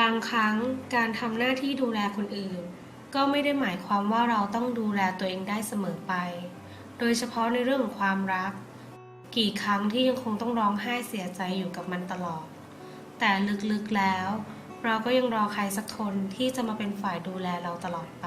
บางครั้งการทำหน้าที่ดูแลคนอื่น ก็ไม่ได้หมายความว่าเราต้องดูแลตัวเองได้เสมอไป โดยเฉพาะในเรื่องของความรัก กี่ครั้งที่ยังคงต้องร้องไห้เสียใจอยู่กับมันตลอด แต่ลึกๆแล้ว เราก็ยังรอใครสักคนที่จะมาเป็นฝ่ายดูแลเราตลอดไป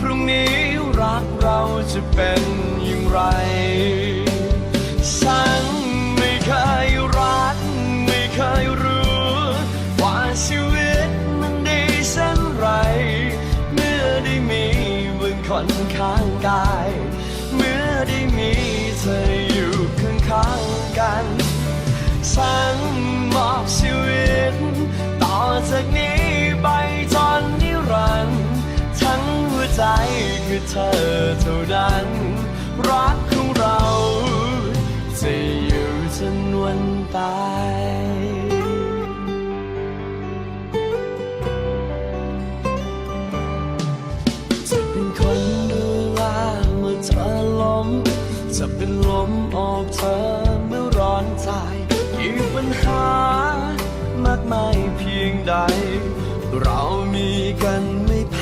พรุ่งนี้รักเราจะเป็นอย่างไร ฉันไม่เคยรัก ไม่เคยรู้ ว่าชีวิตมันดีเช่นไร เมื่อได้มีบนคนข้างกาย เมื่อได้มีเธออยู่ข้างๆกัน ฉันมอบชีวิต ต่อจากนี้ เธอเท่านั้น รักของเราจะอยู่จนวันตายจะเป็นคนดูแลเมื่อเธอล้มจะเป็นลมออกเธอเมื่อร้อนใจยิ่งปัญหามากมายเพียงใด เรามีกันไม่แพ้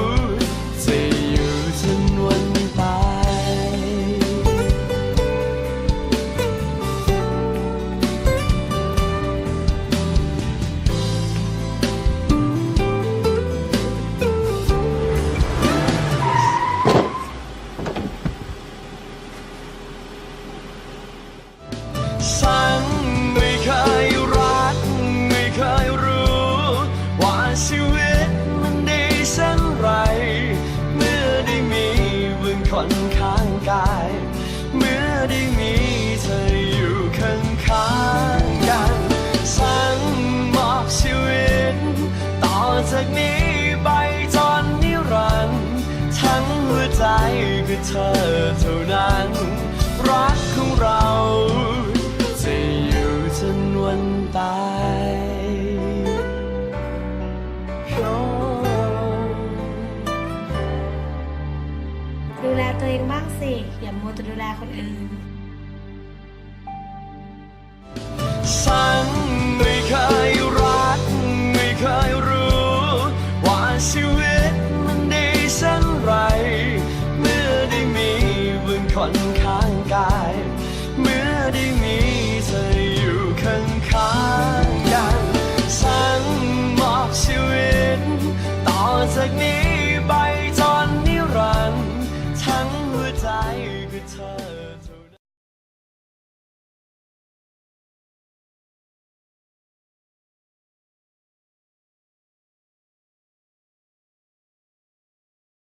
นข้างกาย เมื่อได้มีเธออยู่ข้างๆกันฉันมอบชีวิต ต่อจากนี้ไปจนนิรันดร์ทั้งหัวใจคือเธอเท่าิอย่ามัวแต่ดูแลคนอื่น ฉันไม่เคยรัก ไม่เคยรู้ ว่าชีวิตมันดีเช่นไร เมื่อได้มีบุคนข้างกาย เมื่อได้มีเธออยู่ข้างข้างกัน ฉันมอบชีวิต ต่อจากนี้